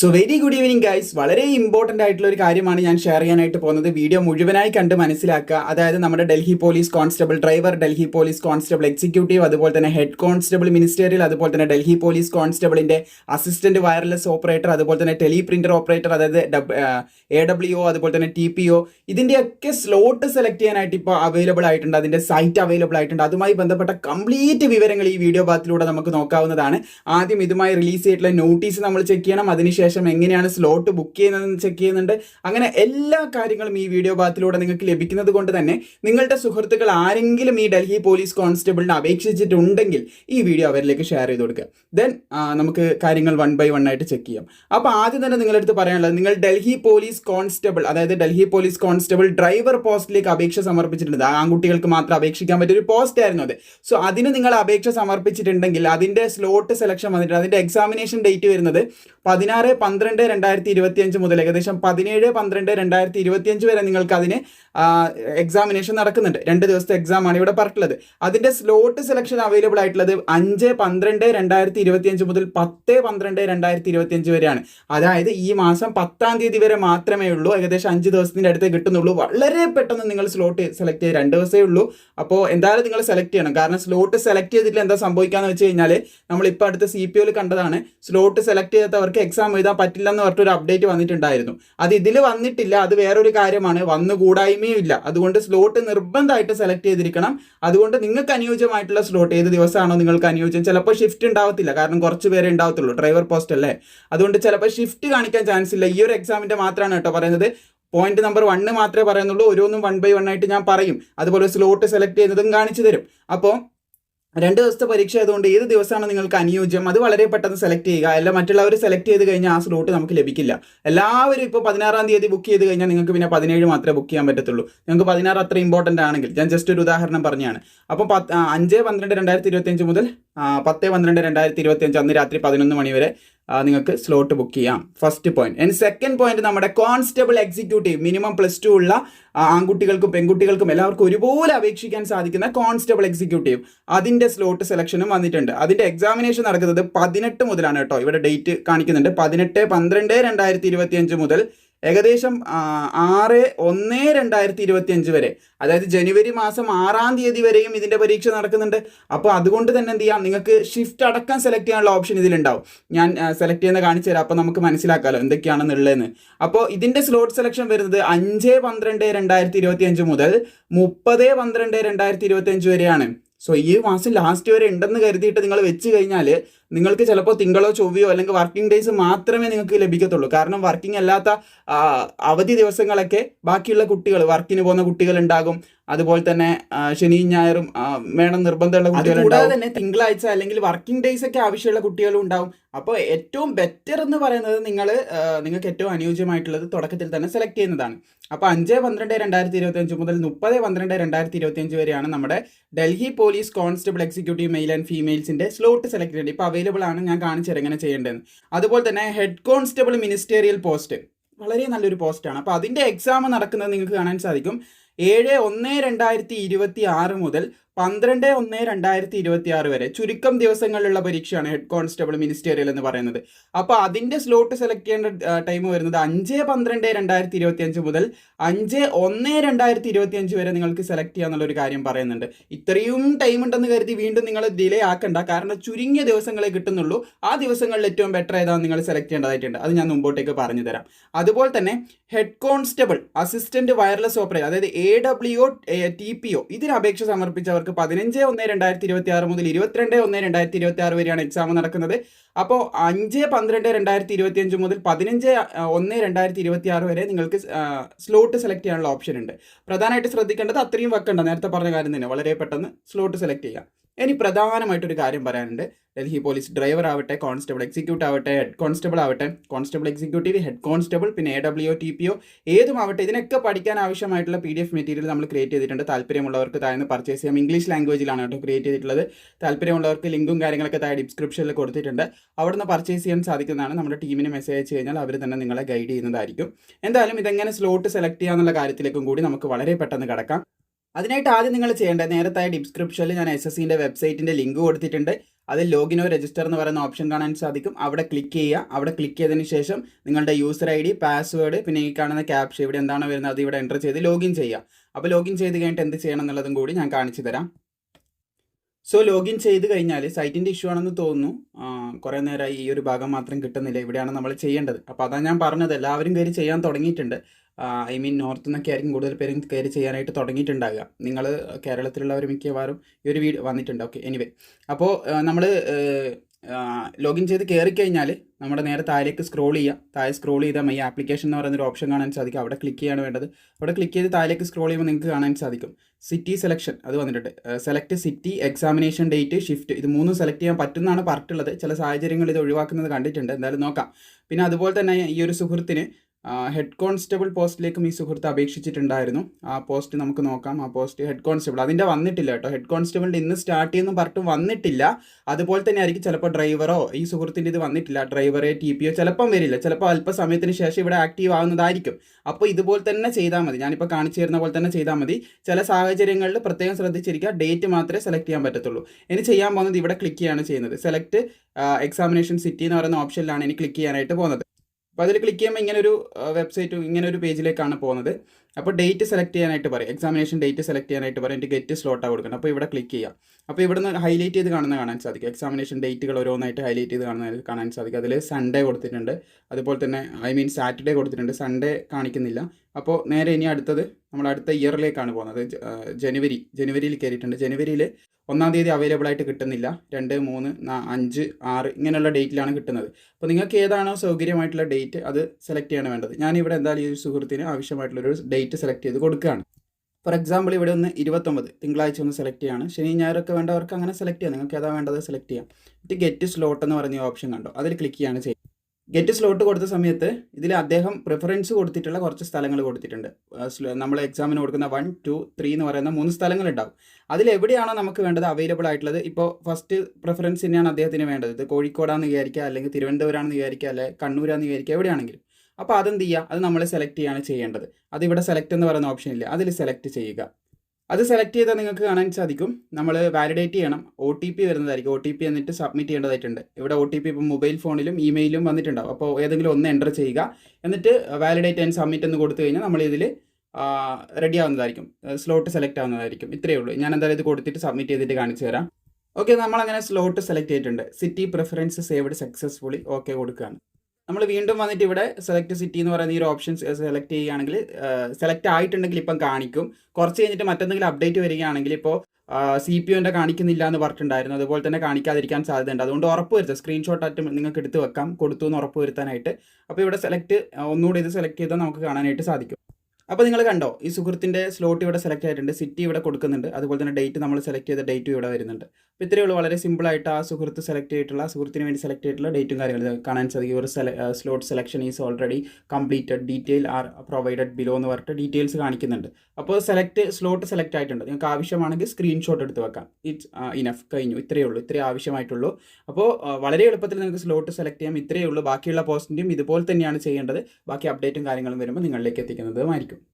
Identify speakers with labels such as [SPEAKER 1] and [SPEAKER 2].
[SPEAKER 1] So very good evening guys വളരെ important ആയിട്ടുള്ള ഒരു കാര്യമാണ് ഞാൻ ഷെയർ ചെയ്യാനായിട്ട് പോകുന്നത്. വീഡിയോ മുഴുവനായി കണ്ട് മനസ്സിലാക്കുക. അതായത് നമ്മുടെ Delhi police constable driver Delhi police constable executive അതുപോലെ തന്നെ ഹെഡ് കോൺസ്റ്റബിൾ മിനിസ്റ്റേറിയൽ അതുപോലെ തന്നെ ഡൽഹി പോലീസ് കോൺസ്റ്റബിളിന്റെ അസിസ്റ്റന്റ് വയർലെസ് ഓപ്പറേറ്റർ അതുപോലെ തന്നെ ടെലി പ്രിന്റർ ഓപ്പറേറ്റർ അതായത് എ ഡബ്ല്യു ഒ അതുപോലെ തന്നെ ടി പി ഒ ഇതിന്റെയൊക്കെ സ്ലോട്ട് സെലക്ട് ചെയ്യാനായിട്ട് ഇപ്പോൾ അവൈലബിൾ ആയിട്ടുണ്ട്. അതിന്റെ സൈറ്റ് അവൈലബിൾ ആയിട്ടുണ്ട്. അതുമായി ബന്ധപ്പെട്ട കംപ്ലീറ്റ് വിവരങ്ങൾ ഈ വീഡിയോ ഭാഗത്തിലൂടെ നമുക്ക് നോക്കാവുന്നതാണ്. ആദ്യം ഇതുമായി റിലീസ് ചെയ്തിട്ടുള്ള നോട്ടീസ് നമ്മൾ ചെക്ക് ചെയ്യണം. അതിനുശേഷം എങ്ങനെയാണ് സ്ലോട്ട് ബുക്ക് ചെയ്യുന്നതെന്ന് ചെക്ക് ചെയ്യുന്നുണ്ട്. അങ്ങനെ എല്ലാ കാര്യങ്ങളും ഈ വീഡിയോ ഭാഗത്തിലൂടെ നിങ്ങൾക്ക് ലഭിക്കുന്നത് കൊണ്ട് തന്നെ നിങ്ങളുടെ സുഹൃത്തുക്കൾ ആരെങ്കിലും ഈ ഡൽഹി പോലീസ് കോൺസ്റ്റബിളിനെ അപേക്ഷിച്ചിട്ടുണ്ടെങ്കിൽ ഈ വീഡിയോ അവരിലേക്ക് ഷെയർ ചെയ്ത് കൊടുക്കുക. ദെൻ നമുക്ക് കാര്യങ്ങൾ വൺ ബൈ വൺ ആയിട്ട് ചെക്ക് ചെയ്യാം. അപ്പോൾ ആദ്യം തന്നെ നിങ്ങളുടെ പറയാനുള്ളത് നിങ്ങൾ ഡൽഹി പോലീസ് കോൺസ്റ്റബിൾ അതായത് ഡൽഹി പോലീസ് കോൺസ്റ്റബിൾ ഡ്രൈവർ പോസ്റ്റിലേക്ക് അപേക്ഷ സമർപ്പിച്ചിട്ടുണ്ട്. ആൺകുട്ടികൾക്ക് മാത്രം അപേക്ഷിക്കാൻ പറ്റിയ ഒരു പോസ്റ്റ് ആയിരുന്നു അത്. സോ അതിന് നിങ്ങൾ അപേക്ഷ സമർപ്പിച്ചിട്ടുണ്ടെങ്കിൽ അതിന്റെ സ്ലോട്ട് സെലക്ഷൻ വന്നിട്ടുണ്ട്. അതിന്റെ എക്സാമിനേഷൻ ഡേറ്റ് വരുന്നത് പതിനാറ് പന്ത്രണ്ട് രണ്ടായിരത്തി ഇരുപത്തി അഞ്ച് മുതൽ ഏകദേശം പതിനേഴ് പന്ത്രണ്ട് രണ്ടായിരത്തി ഇരുപത്തി അഞ്ച് വരെ നിങ്ങൾക്ക് അതിന് എക്സാമിനേഷൻ നടക്കുന്നുണ്ട്. രണ്ട് ദിവസത്തെ എക്സാം ആണ് ഇവിടെ പറഞ്ഞിട്ടുള്ളത്. അതിന്റെ സ്ലോട്ട് സെലക്ഷൻ അവൈലബിൾ ആയിട്ടുള്ളത് അഞ്ച് പന്ത്രണ്ട് രണ്ടായിരത്തി ഇരുപത്തി അഞ്ച് മുതൽ പത്ത് പന്ത്രണ്ട് രണ്ടായിരത്തി ഇരുപത്തി അഞ്ച് വരെയാണ്. അതായത് ഈ മാസം പത്താം തീയതി വരെ മാത്രമേ ഉള്ളൂ. ഏകദേശം അഞ്ച് ദിവസത്തിന്റെ അടുത്ത് കിട്ടുന്നുള്ളൂ. വളരെ പെട്ടെന്ന് നിങ്ങൾ സ്ലോട്ട് സെലക്ട് ചെയ്ത് രണ്ട് ദിവസമേ ഉള്ളൂ. അപ്പോൾ എന്തായാലും നിങ്ങൾ സെലക്ട് ചെയ്യണം. കാരണം സ്ലോട്ട് സെലക്ട് ചെയ്തിട്ട് എന്താ സംഭവിക്കാന്ന് വെച്ച് കഴിഞ്ഞാൽ നമ്മൾ ഇപ്പോൾ അടുത്ത സി പി ഒയിൽ കണ്ടതാണ്. സ്ലോട്ട് സെലക്ട് ചെയ്തവർക്ക് എക്സാം എഴുതാൻ പറ്റില്ല എന്ന് പറഞ്ഞിട്ടൊരു അപ്ഡേറ്റ് വന്നിട്ടുണ്ടായിരുന്നു. അത് ഇതിൽ വന്നിട്ടില്ല അത് വേറൊരു കാര്യമാണ്. വന്നുകൂടായ്മയും ഇല്ല. അതുകൊണ്ട് സ്ലോട്ട് നിർബന്ധമായിട്ട് സെലക്ട് ചെയ്തിരിക്കണം. അതുകൊണ്ട് നിങ്ങൾക്ക് അനുയോജ്യമായിട്ടുള്ള സ്ലോട്ട് ഏത് ദിവസമാണോ നിങ്ങൾക്ക് അനുയോജ്യം. ചിലപ്പോൾ ഷിഫ്റ്റ് ഉണ്ടാവത്തില്ല. കാരണം കുറച്ച് പേരെ ഉണ്ടാവത്തുള്ളൂ. ഡ്രൈവർ പോസ്റ്റ് അല്ലേ? അതുകൊണ്ട് ചിലപ്പോൾ ഷിഫ്റ്റ് കാണിക്കാൻ ചാൻസ് ഇല്ല. ഈ ഒരു എക്സാമിന്റെ മാത്രമാണ് കേട്ടോ പറയുന്നത്. പോയിന്റ് നമ്പർ വണ്ണ് മാത്രമേ പറയുന്നുള്ളൂ. ഓരോന്നും വൺ ബൈ വൺ ആയിട്ട് ഞാൻ പറയും. അതുപോലെ സ്ലോട്ട് സെലക്ട് ചെയ്യുന്നതും കാണിച്ചു തരും. അപ്പോൾ രണ്ട് ദിവസത്തെ പരീക്ഷ ആയതുകൊണ്ട് ഏത് ദിവസമാണ് നിങ്ങൾക്ക് അനുയോജ്യം? അത് വളരെ പെട്ടെന്ന് സെലക്ട് ചെയ്യുക. അല്ല മറ്റുള്ളവർ സെലക്ട് ചെയ്ത് കഴിഞ്ഞാൽ ആ സ്ലോട്ട് നമുക്ക് ലഭിക്കില്ല. എല്ലാവരും ഇപ്പോൾ പതിനാറാം തീയതി ബുക്ക് ചെയ്ത് കഴിഞ്ഞാൽ നിങ്ങൾക്ക് പിന്നെ പതിനേഴ് മാത്രമേ ബുക്ക് ചെയ്യാൻ പറ്റത്തുള്ളൂ. നിങ്ങൾക്ക് പതിനാറ് അത്ര ഇമ്പോർട്ടന്റ് ആണെങ്കിൽ ഞാൻ ജസ്റ്റ് ഒരു ഉദാഹരണം പറഞ്ഞാണ്. അപ്പോൾ പത്ത് അഞ്ച് പന്ത്രണ്ട് രണ്ടായിരത്തി ഇരുപത്തിയഞ്ച് മുതൽ പത്ത് പന്ത്രണ്ട് രണ്ടായിരത്തി ഇരുപത്തിയഞ്ച് അന്ന് രാത്രി പതിനൊന്ന് മണി വരെ നിങ്ങൾക്ക് സ്ലോട്ട് ബുക്ക് ചെയ്യാം. First point and second point നമ്മുടെ constable executive minimum plus two ഉള്ള ആൺകുട്ടികൾക്കും പെൺകുട്ടികൾക്കും എല്ലാവർക്കും ഒരുപോലെ അപേക്ഷിക്കാൻ സാധിക്കുന്ന കോൺസ്റ്റബിൾ എക്സിക്യൂട്ടീവ് അതിന്റെ സ്ലോട്ട് സെലക്ഷനും വന്നിട്ടുണ്ട്. അതിന്റെ എക്സാമിനേഷൻ നടക്കുന്നത് പതിനെട്ട് മുതലാണ് കേട്ടോ. ഇവിടെ ഡേറ്റ് കാണിക്കുന്നുണ്ട്. പതിനെട്ട് പന്ത്രണ്ട് രണ്ടായിരത്തി ഇരുപത്തി അഞ്ച് മുതൽ ഏകദേശം ആറ് ഒന്ന് രണ്ടായിരത്തി ഇരുപത്തി അഞ്ച് വരെ. അതായത് ജനുവരി മാസം ആറാം തീയതി വരെയും ഇതിന്റെ പരീക്ഷ നടക്കുന്നുണ്ട്. അപ്പോൾ അതുകൊണ്ട് തന്നെ എന്ത് ചെയ്യാം? നിങ്ങൾക്ക് ഷിഫ്റ്റ് അടക്കം സെലക്ട് ചെയ്യാനുള്ള ഓപ്ഷൻ ഇതിലുണ്ടാവും. ഞാൻ സെലക്ട് ചെയ്യുന്ന കാണിച്ചു തരാം. അപ്പോൾ നമുക്ക് മനസ്സിലാക്കാമല്ലോ എന്തൊക്കെയാണെന്നുള്ളതെന്ന്. അപ്പോൾ ഇതിന്റെ സ്ലോട്ട് സെലക്ഷൻ വരുന്നത് അഞ്ച് പന്ത്രണ്ട് രണ്ടായിരത്തി ഇരുപത്തി അഞ്ച് മുതൽ മുപ്പത് പന്ത്രണ്ട് രണ്ടായിരത്തി ഇരുപത്തി അഞ്ച് വരെയാണ്. സോ ഈ മാസം ലാസ്റ്റ് വരെ ഉണ്ടെന്ന് കരുതിയിട്ട് നിങ്ങൾ വെച്ച് കഴിഞ്ഞാൽ നിങ്ങൾക്ക് ചിലപ്പോൾ തിങ്കളോ ചൊവ്വയോ അല്ലെങ്കിൽ വർക്കിംഗ് ഡേയ്സ് മാത്രമേ നിങ്ങൾക്ക് ലഭിക്കത്തുള്ളൂ. കാരണം വർക്കിംഗ് അല്ലാത്ത അവധി ദിവസങ്ങളൊക്കെ ബാക്കിയുള്ള കുട്ടികൾ വർക്കിന് പോകുന്ന കുട്ടികൾ ഉണ്ടാകും. അതുപോലെ തന്നെ ശനി ശനിയും ഞായറും വേണം നിർബന്ധമുള്ള കുട്ടികൾ ഉണ്ടാവും. തന്നെ തിങ്കളാഴ്ച അല്ലെങ്കിൽ വർക്കിംഗ് ഡേയ്സ് ഒക്കെ ആവശ്യമുള്ള കുട്ടികളും ഉണ്ടാവും. അപ്പോൾ ഏറ്റവും ബെറ്റർ എന്ന് പറയുന്നത് നിങ്ങൾ നിങ്ങൾക്ക് ഏറ്റവും അനുയോജ്യമായിട്ടുള്ളത് തുടക്കത്തിൽ തന്നെ സെലക്ട് ചെയ്യുന്നതാണ്. അപ്പോൾ അഞ്ച് പന്ത്രണ്ട് രണ്ടായിരത്തി ഇരുപത്തി അഞ്ച് മുതൽ മുപ്പത് പന്ത്രണ്ട് രണ്ടായിരത്തി ഇരുപത്തി അഞ്ച് വരെയാണ് നമ്മുടെ Delhi police constable executive male and ഫീമെയിൽസിന്റെ slot select ചെയ്യേണ്ടത്. ഇപ്പോൾ അവൈലബിൾ ആണ് ഞാൻ കാണിച്ചു എങ്ങനെ ചെയ്യേണ്ടതെന്ന്. അതുപോലെ തന്നെ ഹെഡ് കോൺസ്റ്റബിൾ മിനിസ്റ്റേറിയൽ പോസ്റ്റ് വളരെ നല്ലൊരു പോസ്റ്റാണ് അപ്പോൾ അതിന്റെ എക്സാം നടക്കുന്നത് നിങ്ങൾക്ക് കാണാൻ സാധിക്കും. ഏഴ് ഒന്ന് രണ്ടായിരത്തി ഇരുപത്തി ആറ് മുതൽ പന്ത്രണ്ട് ഒന്ന് രണ്ടായിരത്തി ഇരുപത്തി ആറ് വരെ ചുരുക്കം ദിവസങ്ങളിലുള്ള പരീക്ഷയാണ് ഹെഡ് കോൺസ്റ്റബിൾ മിനിസ്റ്റേറിയൽ എന്ന് പറയുന്നത്. അപ്പോൾ അതിന്റെ സ്ലോട്ട് സെലക്ട് ചെയ്യേണ്ട ടൈം വരുന്നത് അഞ്ച് പന്ത്രണ്ട് രണ്ടായിരത്തി ഇരുപത്തി അഞ്ച് മുതൽ അഞ്ച് ഒന്ന് രണ്ടായിരത്തി ഇരുപത്തി അഞ്ച് വരെ നിങ്ങൾക്ക് സെലക്ട് ചെയ്യാന്നുള്ളൊരു കാര്യം പറയുന്നുണ്ട്. ഇത്രയും ടൈം ഉണ്ടെന്ന് കരുതി വീണ്ടും നിങ്ങൾ ഡിലേ ആക്കണ്ട. കാരണം ചുരുങ്ങിയ ദിവസങ്ങളെ കിട്ടുന്നുള്ളൂ. ആ ദിവസങ്ങളിൽ ഏറ്റവും ബെറ്റർ ഏതാണെന്ന് നിങ്ങൾ സെലക്ട് ചെയ്യേണ്ടതായിട്ടുണ്ട്. അത് ഞാൻ മുമ്പോട്ടേക്ക് പറഞ്ഞു തരാം. അതുപോലെ തന്നെ head constable assistant wireless operator അതായത് A W T P O ഇതിന് അപേക്ഷ സമർപ്പിച്ചവർക്ക് പതിനഞ്ച് ഒന്ന് രണ്ടായിരത്തി ഇരുപത്തി ആറ് മുതൽ ഇരുപത്തിരണ്ട് ഒന്ന് രണ്ടായിരത്തി ഇരുപത്തി ആറ് വരെയാണ് എക്സാം നടക്കുന്നത്. അപ്പോൾ അഞ്ച് പന്ത്രണ്ട് രണ്ടായിരത്തി ഇരുപത്തി അഞ്ച് മുതൽ പതിനഞ്ച് ഒന്ന് രണ്ടായിരത്തി ഇരുപത്തി ആറ് വരെ നിങ്ങൾക്ക് സ്ലോട്ട് സെലക്ട് ചെയ്യാനുള്ള ഓപ്ഷൻ ഉണ്ട്. പ്രധാനമായിട്ട് ശ്രദ്ധിക്കേണ്ടത് അത്രയും വെക്കണ്ട നേരത്തെ പറഞ്ഞ കാര്യം തന്നെ വളരെ പെട്ടെന്ന് സ്ലോട്ട് സെലക്ട് ചെയ്യാം. ഇനി പ്രധാനമായിട്ടൊരു കാര്യം പറയാനുണ്ട്. ഡൽഹി പോലീസ് ഡ്രൈവർ ആവട്ടെ കോൺസ്റ്റബിൾ എക്സിക്യൂട്ട് ആവട്ടെ ഹെഡ് കോൺസ്റ്റബിൾ ആവട്ടെ കോൺസ്റ്റബിൾ എക്സിക്യൂട്ടീവ് ഹെഡ് കോൺസ്റ്റബിൾ പിന്നെ A W T P O ഏതും ആവട്ടെ ഇതിനൊക്കെ പഠിക്കാൻ ആവശ്യമായിട്ടുള്ള പി ഡി എഫ് മെറ്റീരിയൽ നമ്മൾ ക്രിയേറ്റ് ചെയ്തിട്ടുണ്ട്. താല്പര്യമുള്ളവർക്ക് താഴ്ന്ന് പർച്ചേസ് ചെയ്യാം. ഇംഗ്ലീഷ് ലാംഗ്വേജിലാണ് കേട്ടോ ക്രിയേറ്റ് ചെയ്തിട്ടുള്ളത്. താല്പര്യമുള്ളവർക്ക് ലിങ്കും കാര്യങ്ങളൊക്കെ താഴെ ഡിസ്ക്രിപ്ഷനിൽ കൊടുത്തിട്ടുണ്ട്. അവിടെ നിന്ന് പർച്ചേസ് ചെയ്യാൻ സാധിക്കുന്നതാണ്. നമ്മുടെ ടീമിന് മെസ്സേജ് അയച്ചു കഴിഞ്ഞാൽ അവർ തന്നെ നിങ്ങളെ ഗൈഡ് ചെയ്യുന്നതായിരിക്കും. എന്തായാലും ഇതെങ്ങനെ സ്ലോട്ട് സെലക്ട് ചെയ്യാന്നുള്ള കാര്യത്തിലേക്കും കൂടി നമുക്ക് വളരെ പെട്ടെന്ന് കടക്കാം. അതിനായിട്ട് ആദ്യം നിങ്ങൾ ചെയ്യേണ്ടത് നേരത്തെ ഡിസ്ക്രിപ്ഷനിൽ ഞാൻ എസ് എസ് സിന്റെ ലിങ്ക് കൊടുത്തിട്ടുണ്ട്. അതിൽ ലോഗിനോ രജിസ്റ്റർ എന്ന് പറയുന്ന ഓപ്ഷൻ കാണാൻ സാധിക്കും. അവിടെ ക്ലിക്ക് ചെയ്യുക. അവിടെ ക്ലിക്ക് ചെയ്തതിന് ശേഷം നിങ്ങളുടെ യൂസർ ഐ ഡി പാസ്വേഡ് പിന്നെ ഈ കാണുന്ന ക്യാപ്ഷൻ ഇവിടെ എന്താണ് വരുന്നത് അത് ഇവിടെ എന്റർ ചെയ്ത് ലോഗിൻ ചെയ്യുക. അപ്പോൾ ലോഗിൻ ചെയ്ത് കഴിഞ്ഞിട്ട് എന്ത് ചെയ്യണം എന്നുള്ളതും കൂടി ഞാൻ കാണിച്ചു തരാം. സോ ലോഗിൻ ചെയ്ത് കഴിഞ്ഞാൽ സൈറ്റിന്റെ ഇഷ്യൂ ആണെന്ന് തോന്നുന്നു. കുറേ നേരമായി ഈ ഒരു ഭാഗം മാത്രം കിട്ടുന്നില്ല. ഇവിടെയാണ് നമ്മൾ ചെയ്യേണ്ടത്. അപ്പോൾ അതാണ് ഞാൻ പറഞ്ഞത്. എല്ലാവരും കയറി ചെയ്യാൻ തുടങ്ങിയിട്ടുണ്ട്. ഐ മീൻ നോർത്ത് നിന്നൊക്കെ ആയിരിക്കും കൂടുതൽ പേരും കയറി ചെയ്യാനായിട്ട് തുടങ്ങിയിട്ടുണ്ടാകുക നിങ്ങൾ കേരളത്തിലുള്ളവർ മിക്കവാറും ഈ ഒരു വീഡിയോ വന്നിട്ടുണ്ട്. ഓക്കെ എനിവേ അപ്പോൾ നമ്മൾ ലോഗിൻ ചെയ്ത് കയറി കഴിഞ്ഞാൽ നമ്മുടെ നേരെ താഴേക്ക് സ്ക്രോൾ ചെയ്യുക താഴെ സ്ക്രോൾ ചെയ്താൽ മൈ ആപ്ലിക്കേഷൻ എന്ന് പറയുന്ന ഒരു ഓപ്ഷൻ കാണാൻ സാധിക്കും. അവിടെ ക്ലിക്ക് ചെയ്യാണ് വേണ്ടത്. അവിടെ ക്ലിക്ക് ചെയ്ത് താഴേക്ക് സ്ക്രോൾ ചെയ്യുമ്പോൾ നിങ്ങൾക്ക് കാണാൻ സാധിക്കും. സിറ്റി സെലക്ഷൻ അത് വന്നിട്ടുണ്ട്. Select city examination date shift ഇത് മൂന്നും സെലക്ട് ചെയ്യാൻ പറ്റുന്നതാണ് പറഞ്ഞിട്ടുള്ളത് ചില സാഹചര്യങ്ങളിൽ ഇത് ഒഴിവാക്കുന്നത് കണ്ടിട്ടുണ്ട്. എന്തായാലും നോക്കാം. പിന്നെ അതുപോലെ തന്നെ ഈ ഒരു സുഹൃത്തിന് ഹെഡ് കോൺസ്റ്റബിൾ പോസ്റ്റിലേക്കും ഈ സുഹൃത്ത് അപേക്ഷിച്ചിട്ടുണ്ടായിരുന്നു. ആ പോസ്റ്റ് നമുക്ക് നോക്കാം. ആ പോസ്റ്റ് ഹെഡ് കോൺസ്റ്റബിൾ അതിന്റെ വന്നിട്ടില്ല കേട്ടോ. ഹെഡ് കോൺസ്റ്റബിളിന്റെ ഇന്ന് സ്റ്റാർട്ട് ചെയ്യുന്ന പറഞ്ഞിട്ട് വന്നിട്ടില്ല. അതുപോലെ തന്നെ ആയിരിക്കും ചിലപ്പോൾ ഡ്രൈവറോ ഈ സുഹൃത്തിന്റെ ഇത് വന്നിട്ടില്ല. ഡ്രൈവറെ ടി പിയോ ചിലപ്പം വരില്ല. ചിലപ്പോൾ അല്പസമയത്തിന് ശേഷം ഇവിടെ ആക്റ്റീവ് ആവുന്നതായിരിക്കും. അപ്പോൾ ഇതുപോലെ തന്നെ ചെയ്താൽ മതി. ഞാനിപ്പോൾ കാണിച്ചു തരുന്ന പോലെ തന്നെ ചെയ്താൽ മതി. ചില സാഹചര്യങ്ങളിൽ പ്രത്യേകം ശ്രദ്ധിച്ചിരിക്കുക. ഡേറ്റ് മാത്രമേ സെലക്ട് ചെയ്യാൻ പറ്റത്തുള്ളൂ. ഇനി ചെയ്യാൻ പോകുന്നത് ഇവിടെ ക്ലിക്ക് ചെയ്യാണ് ചെയ്യുന്നത്. സെലക്ട് എക്സാമിനേഷൻ സിറ്റി എന്ന് പറയുന്ന ഓപ്ഷനിലാണ് ഇനി ക്ലിക്ക് ചെയ്യാനായിട്ട് പോകുന്നത്. അപ്പോൾ അതിൽ ക്ലിക്ക് ചെയ്യുമ്പോൾ ഇങ്ങനെ ഒരു വെബ്സൈറ്റും ഇങ്ങനെ ഒരു പേജിലേക്കാണ് പോകുന്നത്. അപ്പോൾ ഡേറ്റ് സെലക്ട് ചെയ്യാനായിട്ട് പറയും. എക്സാമിനേഷൻ ഡേറ്റ് സെലക്ട് ചെയ്യാനായിട്ട് പറയും. എനിക്ക് ഗെറ്റ് സ്ലോട്ടാണ് കൊടുക്കണം അപ്പോൾ ഇവിടെ ക്ലിക്ക് ചെയ്യാം. അപ്പോൾ ഇവിടുന്ന് ഹൈലൈറ്റ് ചെയ്ത് കാണുന്ന കാണാൻ സാധിക്കും. എക്സാമിനേഷൻ ഡേറ്റുകൾ ഓരോന്നായിട്ട് ഹൈലൈറ്റ് ചെയ്ത് കാണുന്ന കാണാൻ സാധിക്കും. അതിൽ സൺഡേ കൊടുത്തിട്ടുണ്ട്. അതുപോലെ തന്നെ ഐ മീൻ സാറ്റർഡേ കൊടുത്തിട്ടുണ്ട്. സൺഡേ കാണിക്കുന്നില്ല. അപ്പോൾ നേരെ ഇനി അടുത്തത് നമ്മൾ അടുത്ത ഇയറിലേക്കാണ് പോകുന്നത്. ജനുവരി ജനുവരിയിൽ കയറിയിട്ടുണ്ട് ജനുവരിയിൽ ഒന്നാം തീയതി അവൈലബിൾ ആയിട്ട് കിട്ടുന്നില്ല. രണ്ട് മൂന്ന് അഞ്ച് ആറ് ഇങ്ങനെയുള്ള ഡേറ്റിലാണ് കിട്ടുന്നത്. അപ്പോൾ നിങ്ങൾക്ക് ഏതാണോ സൗകര്യമായിട്ടുള്ള ഡേറ്റ് അത് സെലക്ട് ചെയ്യാണ് വേണ്ടത്. ഞാനിവിടെ എന്തായാലും ഈ ഒരു സുഹൃത്തിന് ആവശ്യമായിട്ടുള്ളൊരു ഡേറ്റ് സെലക്ട് ചെയ്ത് കൊടുക്കുകയാണ്. ഫോർ എക്സാമ്പിൾ ഇവിടെ ഒന്ന് ഇരുപത്തൊമ്പത് തിങ്കളാഴ്ച ഒന്ന് സെലക്ട് ചെയ്യാണ്. ശനി ഞായറൊക്കെ വേണ്ടവർക്ക് അങ്ങനെ സെലക്ട് ചെയ്യാം. നിങ്ങൾക്ക് ഏതാ വേണ്ടത് സെലക്ട് ചെയ്യാം. എന്നിട്ട് ഗെറ്റ് സ്ലോട്ട് എന്ന് പറഞ്ഞ ഓപ്ഷൻ കണ്ടോ? അതിൽ ക്ലിക്ക് ചെയ്യാണ് ചെയ്യുന്നത്. ഗെറ്റ് സ്ലോട്ട് കൊടുത്ത സമയത്ത് ഇതിൽ അദ്ദേഹം പ്രിഫറൻസ് കൊടുത്തിട്ടുള്ള കുറച്ച് സ്ഥലങ്ങൾ കൊടുത്തിട്ടുണ്ട്. നമ്മൾ എക്സാമിന് കൊടുക്കുന്ന വൺ ടു ത്രീ എന്ന് പറയുന്ന മൂന്ന് സ്ഥലങ്ങൾ ഉണ്ടാവും അതിൽ എവിടെയാണോ നമുക്ക് വേണ്ടത് അവൈലബിൾ ആയിട്ടുള്ളത്? ഇപ്പോൾ ഫസ്റ്റ് പ്രിഫറൻസ് തന്നെയാണ് അദ്ദേഹത്തിന് വേണ്ടത്. ഇത് കോഴിക്കോടാന്ന് വിചാരിക്കുക അല്ലെങ്കിൽ തിരുവനന്തപുരമാണെന്ന് വിചാരിക്കുക അല്ലെങ്കിൽ കണ്ണൂരാന്ന് വിചാരിക്കുക എവിടെയാണെങ്കിലും. അപ്പോൾ അതെന്ത് ചെയ്യുക? അത് നമ്മൾ സെലക്ട് ചെയ്യാണ് ചെയ്യേണ്ടത്. അതിവിടെ സെലക്ട് എന്ന് പറയുന്ന ഓപ്ഷൻ ഇല്ല. അതിൽ സെലക്ട് ചെയ്യുക. അത് സെലക്ട് ചെയ്താൽ നിങ്ങൾക്ക് കാണാൻ സാധിക്കും. നമ്മൾ വാലിഡേറ്റ് ചെയ്യണം. ഒ ടി പി വരുന്നതായിരിക്കും. ഒ ടി പി എന്നിട്ട് സബ്മിറ്റ് ചെയ്യേണ്ടതായിട്ടുണ്ട്. ഇവിടെ ഒ ടി പി ഇപ്പോൾ മൊബൈൽ ഫോണിലും ഇമെയിലും വന്നിട്ടുണ്ടാവും. അപ്പോൾ ഏതെങ്കിലും ഒന്ന് എന്റർ ചെയ്യുക. എന്നിട്ട് വാലിഡേറ്റ് ആൻഡ് സബ്മിറ്റ് എന്ന് കൊടുത്തു കഴിഞ്ഞാൽ നമ്മൾ ഇതിൽ റെഡി ആവുന്നതായിരിക്കും. സ്ലോട്ട് സെലക്ട് ആവുന്നതായിരിക്കും. ഇത്രയേ ഉള്ളൂ. ഞാൻ എന്തായാലും ഇത് കൊടുത്തിട്ട് സബ്മിറ്റ് ചെയ്തിട്ട് കാണിച്ചു തരാം. ഓക്കെ നമ്മളങ്ങനെ സ്ലോട്ട് സെലക്ട് ചെയ്തിട്ടുണ്ട്. City preference saved successfully okay കൊടുക്കുകയാണ്. നമ്മൾ വീണ്ടും വന്നിട്ട് ഇവിടെ സെലക്ട് സിറ്റി എന്ന് പറയുന്ന ഈ ഒരു ഓപ്ഷൻ സെലക്ട് ചെയ്യുകയാണെങ്കിൽ സെലക്ട് ആയിട്ടുണ്ടെങ്കിൽ ഇപ്പം കാണിക്കും. കുറച്ച് കഴിഞ്ഞിട്ട് മറ്റെന്തെങ്കിലും അപ്ഡേറ്റ് വരികയാണെങ്കിൽ ഇപ്പോൾ സി പി ഒന്റെ കാണിക്കുന്നില്ല എന്ന് പറഞ്ഞിട്ടുണ്ടായിരുന്നു. അതുപോലെ തന്നെ കാണിക്കാതിരിക്കാൻ സാധ്യതയുണ്ട്. അതുകൊണ്ട് ഉറപ്പ് വരുത്തുക. സ്ക്രീൻഷോട്ട് ആയിട്ട് നിങ്ങൾക്ക് എടുത്ത് വെക്കാം. കൊടുത്തു എന്ന് ഉറപ്പ് വരുത്താനായിട്ട്. അപ്പോൾ ഇവിടെ സെലക്ട് ഒന്നുകൂടി ഇത് സെലക്ട് ചെയ്താൽ നമുക്ക് കാണാനായിട്ട് സാധിക്കും. അപ്പോൾ നിങ്ങൾ കണ്ടോ ഈ സുഹൃത്തിന്റെ സ്ലോട്ട് ഇവിടെ സെലക്ട് ആയിട്ടുണ്ട് സിറ്റി ഇവിടെ കൊടുക്കുന്നുണ്ട് അതുപോലെ തന്നെ ഡേറ്റ് നമ്മൾ സെലക്ട് ചെയ്ത ഡേറ്റും ഇവിടെ വരുന്നുണ്ട്. അപ്പോൾ ഇത്രയേ ഉള്ളൂ വളരെ സിമ്പിളായിട്ട് ആ സുഹൃത്ത് സെലക്ട് ചെയ്തിട്ടുള്ള സുഹൃത്തിന് വേണ്ടി സെലക്ട് ചെയ്തിട്ടുള്ള ഡേറ്റും കാര്യങ്ങളും. കാണാൻ സാധിക്കും ഒരു slot selection is already completed detail are provided below എന്ന് പറഞ്ഞിട്ട് ഡീറ്റെയിൽസ് കാണിക്കുന്നുണ്ട്. അപ്പോൾ സെലക്ട് സ്ലോട്ട് സെലക്ട് ആയിട്ടുണ്ട്. നിങ്ങൾക്ക് ആവശ്യമാണെങ്കിൽ സ്ക്രീൻഷോട്ട് എടുത്ത് വെക്കാം. ഇറ്റ്സ് ഇനഫ് കഴിഞ്ഞു. ഇത്രയേ ഉള്ളൂ ഇത്രയേ ആവശ്യമായിട്ടുള്ളൂ. അപ്പോൾ വളരെ എളുപ്പത്തിൽ നിങ്ങൾക്ക് സ്ലോട്ട് സെലക്ട് ചെയ്യാം. ഇത്രയേ ഉള്ളൂ ബാക്കിയുള്ള പോസ്റ്റിന്റെയും ഇതുപോലെ തന്നെയാണ് ചെയ്യേണ്ടത്. ബാക്കി അപ്ഡേറ്റും കാര്യങ്ങളും വരുമ്പോൾ നിങ്ങളിലേക്ക് എത്തിക്കുന്നതുമായിരിക്കും.